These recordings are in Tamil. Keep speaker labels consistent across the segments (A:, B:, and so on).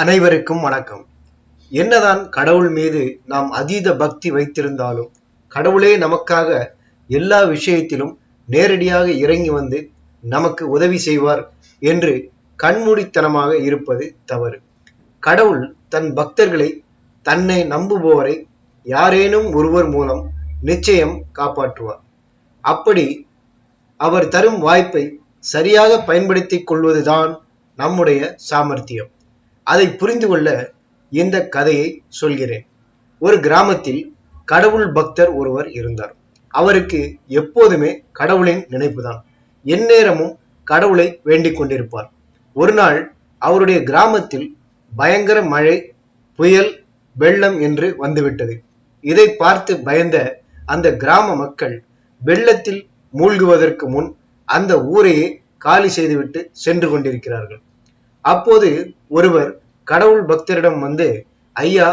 A: அனைவருக்கும் வணக்கம். என்னதான் கடவுள் மீது நாம் அதீத பக்தி வைத்திருந்தாலும் கடவுளே நமக்காக எல்லா விஷயத்திலும் நேரடியாக இறங்கி வந்து நமக்கு உதவி செய்வார் என்று கண்மூடித்தனமாக இருப்பது தவறு. கடவுள் தன் பக்தர்களை தன்னை நம்புபவரை யாரேனும் ஒருவர் மூலம் நிச்சயம் காப்பாற்றுவார். அப்படி அவர் தரும் வாய்ப்பை சரியாக பயன்படுத்திக் கொள்வதுதான் நம்முடைய சாமர்த்தியம். அதை புரிந்து கொள்ள இந்த கதையை சொல்கிறேன். ஒரு கிராமத்தில் கடவுள் பக்தர் ஒருவர் இருந்தார். அவருக்கு எப்போதுமே கடவுளின் நினைப்புதான். எந்நேரமும் கடவுளை வேண்டிக் கொண்டிருப்பார். ஒரு நாள் அவருடைய கிராமத்தில் பயங்கர மழை புயல் வெள்ளம் என்று வந்துவிட்டது. இதை பார்த்து பயந்த அந்த கிராம மக்கள் வெள்ளத்தில் மூழ்குவதற்கு முன் அந்த ஊரையே காலி செய்துவிட்டு சென்று கொண்டிருக்கிறார்கள். அப்போது ஒருவர் கடவுள் பக்தரிடம் வந்து ஐயா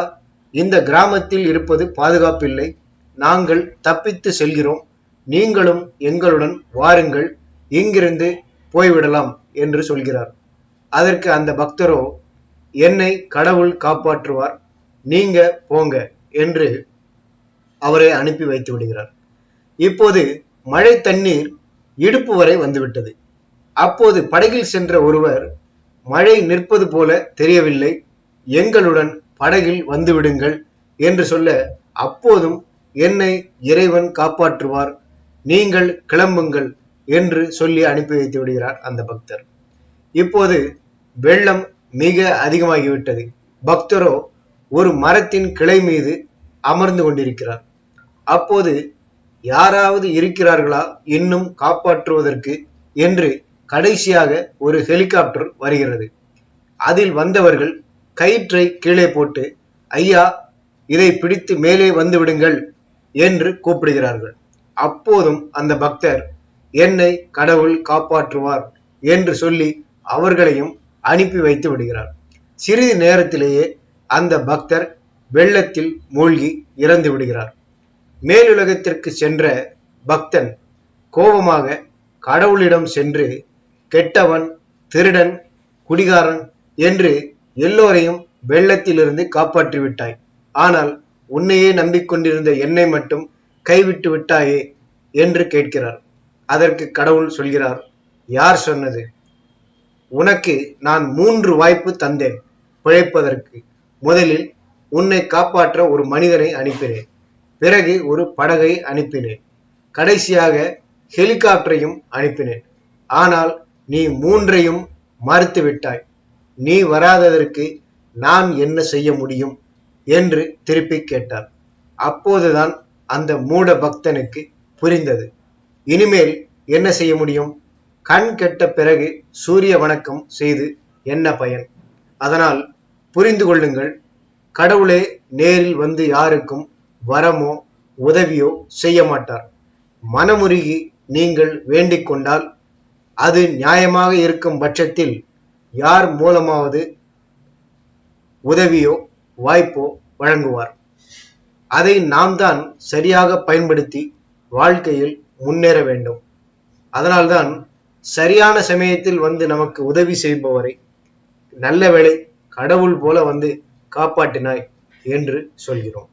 A: இந்த கிராமத்தில் இருப்பது பாதுகாப்பில்லை. நாங்கள் தப்பித்து செல்கிறோம். நீங்களும் எங்களுடன் வாருங்கள். இங்கிருந்து போய்விடலாம் என்று சொல்கிறார். அதற்கு அந்த பக்தரோ என்னை கடவுள் காப்பாற்றுவார். நீங்க போங்க என்று அவரை அனுப்பி வைத்து விடுகிறார். இப்போது மழை தண்ணீர் இடுப்பு வரை வந்துவிட்டது. அப்போது படகில் சென்ற ஒருவர் மழை நிற்பது போல தெரியவில்லை. எங்களுடன் படகில் வந்துவிடுங்கள் என்று சொல்ல அப்போதும் என்னை இறைவன் காப்பாற்றுவார். நீங்கள் கிளம்புங்கள் என்று சொல்லி அனுப்பி வைத்து விடுகிறார் அந்த பக்தர். இப்போது வெள்ளம் மிக அதிகமாகிவிட்டது. பக்தரோ ஒரு மரத்தின் கிளை மீது அமர்ந்து கொண்டிருக்கிறார். அப்போது யாராவது இருக்கிறார்களா? இன்னும் காப்பாற்றுவதற்கு என்று கடைசியாக ஒரு ஹெலிகாப்டர் வருகிறது. அதில் வந்தவர்கள் கயிற்றை கீழே போட்டு ஐயா இதை பிடித்து மேலே வந்து விடுங்கள் என்று கூப்பிடுகிறார்கள். அப்போதும் அந்த பக்தர் என்னை கடவுள் காப்பாற்றுவார் என்று சொல்லி அவர்களையும் அனுப்பி வைத்து விடுகிறார். சிறிது நேரத்திலேயே அந்த பக்தர் வெள்ளத்தில் மூழ்கி இறந்து விடுகிறார். மேலுலகத்திற்கு சென்ற பக்தன் கோபமாக கடவுளிடம் சென்று கெட்டவன் திருடன் குடிகாரன் என்று எல்லோரையும் வெள்ளத்திலிருந்து காப்பாற்றி விட்டாய் ஆனால் உன்னையே நம்பிக்கொண்டிருந்த என்னை மட்டும் கைவிட்டு விட்டாயே என்று கேட்கிறார். அதற்கு கடவுள் சொல்கிறார் யார் சொன்னது? உனக்கு நான் மூன்று வாய்ப்பு தந்தேன். பிழைப்பதற்கு முதலில் உன்னை காப்பாற்ற ஒரு மனிதனை அனுப்பினேன். பிறகு ஒரு படகை அனுப்பினேன். கடைசியாக ஹெலிகாப்டரையும் அனுப்பினேன். ஆனால் நீ மூன்றையும் மறுத்து விட்டாய். நீ வராததற்கு நான் என்ன செய்ய முடியும்? என்று திருப்பி கேட்டார் அப்போதுதான் அந்த மூட பக்தனுக்கு புரிந்தது. இனிமேல் என்ன செய்ய முடியும்? கண் கெட்ட பிறகு சூரிய வணக்கம் செய்து என்ன பயன்? அதனால் புரிந்து கொள்ளுங்கள் கடவுளே நேரில் வந்து யாருக்கும் வரமோ உதவியோ செய்ய மாட்டார். மனமுருகி நீங்கள் வேண்டிக் கொண்டால் அது நியாயமாக இருக்கும் பட்சத்தில் யார் மூலமாவது உதவியோ வாய்ப்போ வழங்குவார். அதை நாம் தான் சரியாக பயன்படுத்தி வாழ்க்கையில் முன்னேற வேண்டும். அதனால்தான் சரியான சமயத்தில் வந்து நமக்கு உதவி செய்பவரை நல்ல வேளை கடவுள் போல வந்து காப்பாற்றினாய் என்று சொல்கிறோம்.